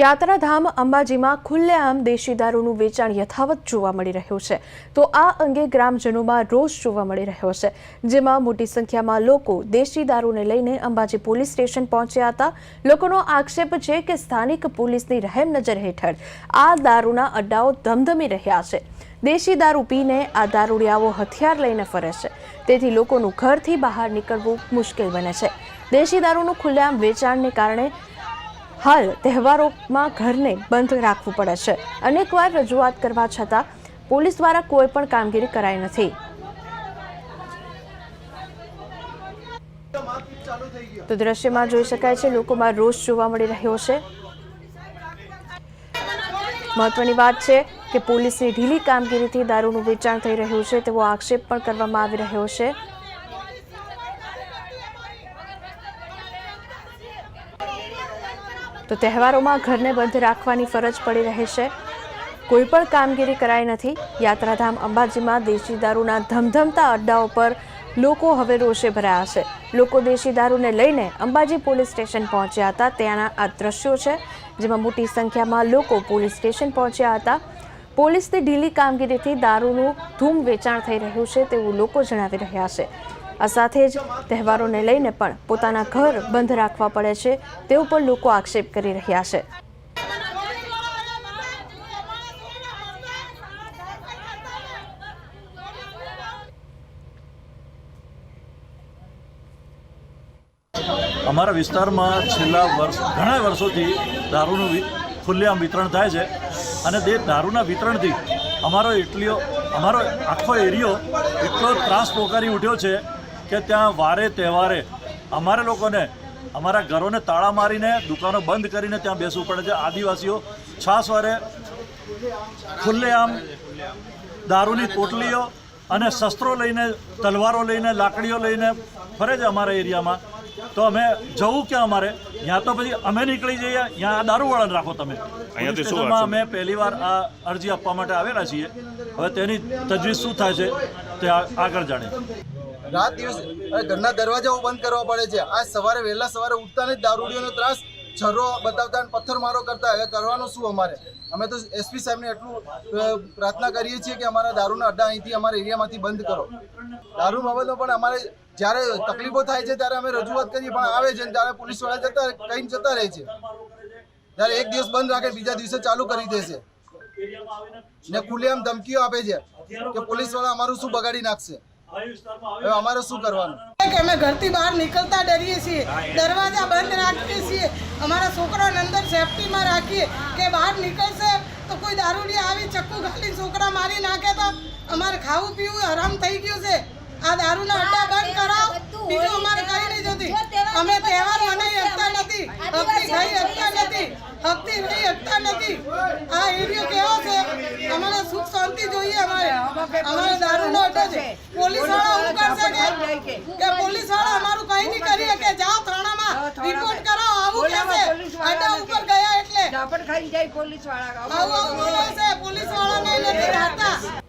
યાત્રાધામ અંબાજીમાં ખુલ્લેઆમ દેશી દારૂનું વેચાણ યથાવત જોવા મળી રહ્યું છે. તો આ અંગે ગ્રામજનોમાં રોષ જોવા મળી રહ્યો છે. જેમાં મોટી સંખ્યામાં લોકો દેશી દારૂને લઈને અંબાજી પોલીસ સ્ટેશન પહોંચ્યા હતા. લોકોનો આક્ષેપ છે કે સ્થાનિક પોલીસની રહેમ નજર હેઠળ આ દારૂના અડ્ડાઓ ધમધમી રહ્યા છે. દેશી દારૂ પીને આ દારૂડિયાઓ હથિયાર લઈને ફરે છે. તેથી લોકોનું ઘરથી બહાર નીકળવું મુશ્કેલ બને છે. દેશી દારૂનું ખુલ્લેઆમ વેચાણને કારણે હાલ તહેવારોમાં ઘરને બંધ રાખવું પડે છે. અનેકવાર રજૂઆત કરવા છતાં પોલીસ દ્વારા કોઈ પણ કામગીરી કરાઈ નથી. તો દ્રશ્યમાં જોઈ શકાય છે, લોકોમાં રોષ જોવા મળી રહ્યો છે. મહત્વની વાત છે કે પોલીસની ઢીલી કામગીરીથી દારૂનું વેચાણ થઈ રહ્યું છે તેવો આક્ષેપ પણ કરવામાં આવી રહ્યો છે. તો તહેવારોમાં ઘરને બંધ રાખવાની ફરજ પડી રહે છે. કોઈ પણ કામગીરી કરાઈ નથી. યાત્રાધામ અંબાજીમાં દેશી દારૂના ધમધમતા અડ્ડાઓ પર લોકો હવે રોષે ભરાયા છે. લોકો દેશી દારૂને લઈને અંબાજી પોલીસ સ્ટેશન પહોંચ્યા હતા. ત્યાંના આ દ્રશ્યો છે, જેમાં મોટી સંખ્યામાં લોકો પોલીસ સ્ટેશન પહોંચ્યા હતા. પોલીસની ઢીલી કામગીરીથી દારૂનું ધૂમ વેચાણ થઈ રહ્યું છે તેવું લોકો જણાવી રહ્યા છે. આ સાથે જ તહેવારોને લઈને પણ પોતાના ઘર બંધ રાખવા પડે છે તેવું પણ લોકો આક્ષેપ કરી રહ્યા છે. અમારા વિસ્તારમાં છેલ્લા વર્ષ ઘણા વર્ષોથી દારૂનું ખુલ્લેઆમ વિતરણ થાય છે. અને તે દારૂના વિતરણથી અમારો એટલીઓ, અમારો આખો એરિયો એટલો ત્રાસ પોકારી ઉઠ્યો છે કે ત્યાં વારે તહેવારે અમારે લોકોને, અમારા ઘરોને તાળા મારીને, દુકાનો બંધ કરીને ત્યાં બેસવું પડે છે. આદિવાસીઓ છાસ વારે ખુલ્લેઆમ દારૂની પોટલીઓ અને શસ્ત્રો લઈને, તલવારો લઈને, લાકડીઓ લઈને ફરે છે અમારા એરિયામાં. તો અમે જવું ક્યાં અમારે? યા તો પછી અમે નીકળી જઈએ યા આ દારૂવાળાને રાખો તમે. અહીંયાથી સ્ટેશનમાં અમે પહેલી વાર આ અરજી આપવા માટે આવેલા છીએ. હવે તેની તજવીજ શું થાય છે તે આગળ જાણે રાત દિવસ ઘરના દરવાજાઓ બંધ કરવા પડે છે. આજ સવારે વહેલા સવારે ઉઠતા જ દારૂડીઓનો ત્રાસ છરો બતાવતા અને પથ્થરમારો કરતા. હવે કરવાનું શું અમારે? અમે તો એસપી સાહેબને એટલું પ્રાર્થના કરીએ છીએ કે અમારા દારૂના અડ્ડા અહીંથી અમારા એરિયામાંથી બંધ કરો. દારૂ બાબતમાં પણ અમારે જ્યારે તકલીફો થાય છે ત્યારે અમે રજૂઆત કરીએ, પણ આવે છે ત્યારે પોલીસવાળા જતા કહીને જતા રહે છે. ત્યારે એક દિવસ બંધ રાખે, બીજા દિવસે ચાલુ કરી દેશે ને ખુલ્લેઆમ ધમકીઓ આપે છે કે પોલીસવાળા અમારું શું બગાડી નાખશે? હવે અમારે શું કરવાનું? કે અમે ઘરથી બહાર નીકળતા ડરીએ છીએ દરવાજા બંધ રાખીએ છીએ. અમારા છોકરાઓને અંદર સેફટીમાં રાખીએ કે બહાર નીકળશે તો કોઈ દારૂડી આવી ચક્કુ ખાલી છોકરા મારી નાખે તો અમારે ખાવું પીવું હરામ થઈ ગયું છે. આ દારૂના અડ્ડા બંધ કરાવો. બીજું અમારે કઈ નહીં જોતી. અમે તહેવાર મનાઈ શકતા નથી. હકતી ખાઈ શકતા નથી. હકતી નહીં શકતા નથી. આ એરિયો કેવો છે? અમારે સુખ શાંતિ જોઈએ અમારે. અમારે છે. પોલીસવાળા શું કરશે કે કે પોલીસવાળા અમારું કઈ નહીં કરી શકે જાઓ થાણામાં રિપોર્ટ કરાવો આવું કહેશે. અડ્ડા ઉપર ગયા એટલે. ઝાપટ ખાઈ જાય પોલીસવાળા આવું આવું બોલે છે પોલીસ વાળાને નથી રાખતા